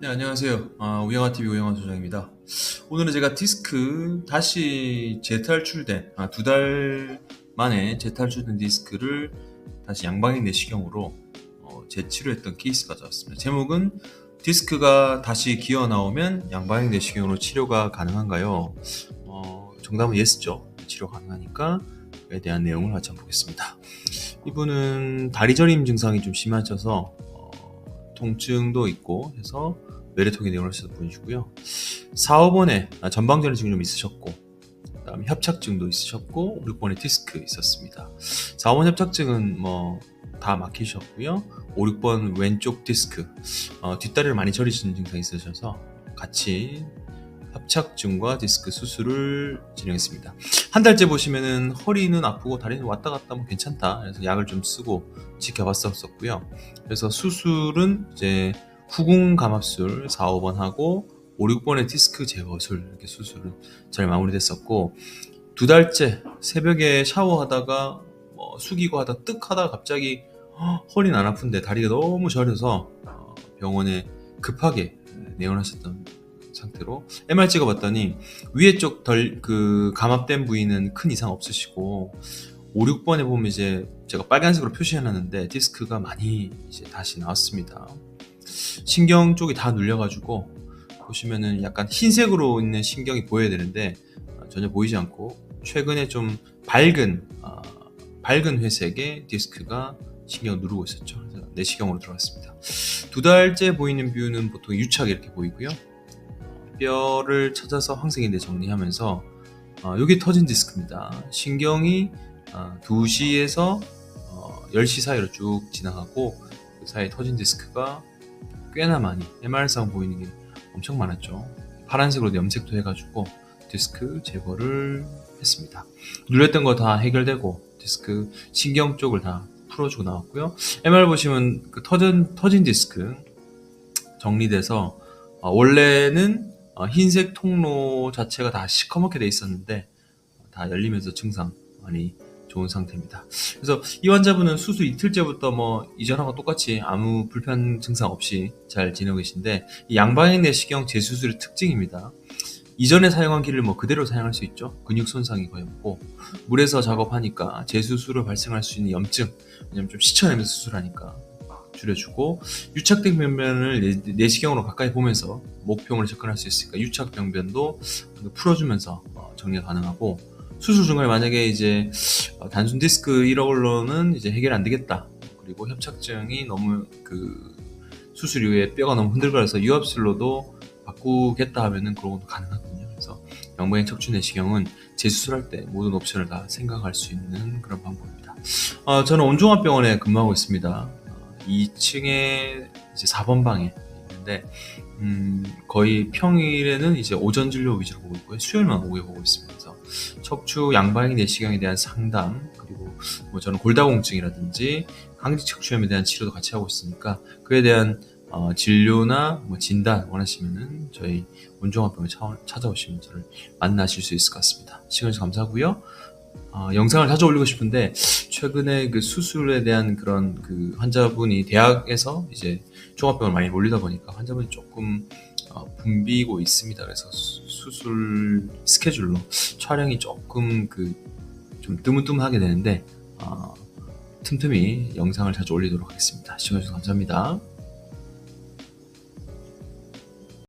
네, 안녕하세요. 아, 우영아TV 우영아 소장입니다. 오늘은 제가 디스크 다시 재탈출된, 아, 두 달 만에 재탈출된 디스크를 다시 양방향 내시경으로 어, 재치료했던 케이스 가져왔습니다. 제목은 디스크가 다시 기어 나오면 양방향 내시경으로 치료가 가능한가요? 어, 정답은 예스죠. 치료 가능하니까 그에 대한 내용을 같이 한번 보겠습니다. 이분은 다리 저림 증상이 좀 심하셔서 어, 통증도 있고 해서 내용을 하셨던 분이시고요. 4, 5번에 전방전이 지금 좀 있으셨고 그다음에 협착증도 있으셨고 6번에 디스크 있었습니다. 4, 5번 협착증은 뭐 다 막히셨고요. 5, 6번 왼쪽 디스크 어, 뒷다리를 많이 저리시는 증상이 있으셔서 같이 협착증과 디스크 수술을 진행했습니다. 한 달째 보시면은 허리는 아프고 다리는 왔다 갔다 하면 괜찮다. 그래서 약을 좀 쓰고 지켜봤었었고요. 그래서 수술은 이제 후궁 감압술 4, 5번 하고 5, 6번의 디스크 제거술 이렇게 수술은 잘 마무리됐었고 두 달째 새벽에 샤워하다가 뭐 숙이고 하다 뜩 하다가 갑자기 허, 허리는 안 아픈데 다리가 너무 저려서 어, 병원에 급하게 내원하셨던 상태로 MR 찍어봤더니 위에 쪽 덜 그 감압된 부위는 큰 이상 없으시고 5, 6번에 보면 이제 제가 빨간색으로 표시해놨는데 디스크가 많이 이제 다시 나왔습니다. 신경 쪽이 다 눌려가지고 보시면은 약간 흰색으로 있는 신경이 보여야 되는데 어, 전혀 보이지 않고 최근에 좀 밝은 어, 밝은 회색의 디스크가 신경을 누르고 있었죠. 내시경으로 들어갔습니다. 두 달째 보이는 뷰는 보통 유착 이렇게 보이고요. 뼈를 찾아서 항생인대 정리하면서 어, 이게 터진 디스크입니다. 신경이 어, 2시에서 어, 10시 사이로 쭉 지나가고 그 사이에 터진 디스크가 꽤나 많이 MR상 보이는 게 엄청 많았죠. 파란색으로 염색도 해가지고 디스크 제거를 했습니다. 눌렸던 거 다 해결되고 디스크 신경 쪽을 다 풀어주고 나왔고요. MR 보시면 그 터진 터진 디스크 정리돼서 어, 원래는 어, 흰색 통로 자체가 다 시커멓게 돼 있었는데 다 열리면서 증상 많이 좋은 상태입니다. 그래서 이 환자분은 수술 이틀째부터 뭐 이전하고 똑같이 아무 불편 증상 없이 잘 지내고 계신데 이 양방향 내시경 재수술의 특징입니다. 이전에 사용한 기를 뭐 그대로 사용할 수 있죠. 근육 손상이 거의 없고 물에서 작업하니까 재수술로 발생할 수 있는 염증 왜냐면 좀 씻어내면서 수술하니까 줄여주고 유착된 병변을 내- 내시경으로 가까이 보면서 목표물에 접근할 수 있으니까 유착 병변도 풀어주면서 어, 정리가 가능하고 수술 중간에 만약에 이제 어, 단순 디스크 이걸로는 이제 해결 안 되겠다. 그리고 협착증이 너무 그 수술 이후에 뼈가 너무 흔들거려서 유압술로도 바꾸겠다 하면은 그런 것도 가능하거든요. 그래서 양방향 척추 내시경은 재수술할 때 모든 옵션을 다 생각할 수 있는 그런 방법입니다. 어, 저는 온종합병원에 근무하고 있습니다. 어, 2층에 이제 4번 방에 있는데 음, 거의 평일에는 이제 오전 진료 위주로 보고 있고요. 수요일만 오후에 보고. 그래서 척추 양방향 내시경에 대한 상담 그리고 뭐 저는 골다공증이라든지 항지 척추염에 대한 치료도 같이 하고 있으니까 그에 대한 어, 진료나 뭐 진단 원하시면은 저희 온종합병에 차- 찾아오시면 저를 만나실 수 있을 것 같습니다. 시간 감사하고요. 어, 영상을 자주 올리고 싶은데 최근에 그 수술에 대한 그런 그 환자분이 대학에서 이제 종합병을 많이 몰리다 보니까 환자분이 조금 어, 붐비고 있습니다. 그래서 수- 수술 스케줄로 촬영이 조금 그좀 뜨문뜨문하게 되는데 어, 틈틈이 영상을 자주 올리도록 하겠습니다. 시청해주셔서 감사합니다.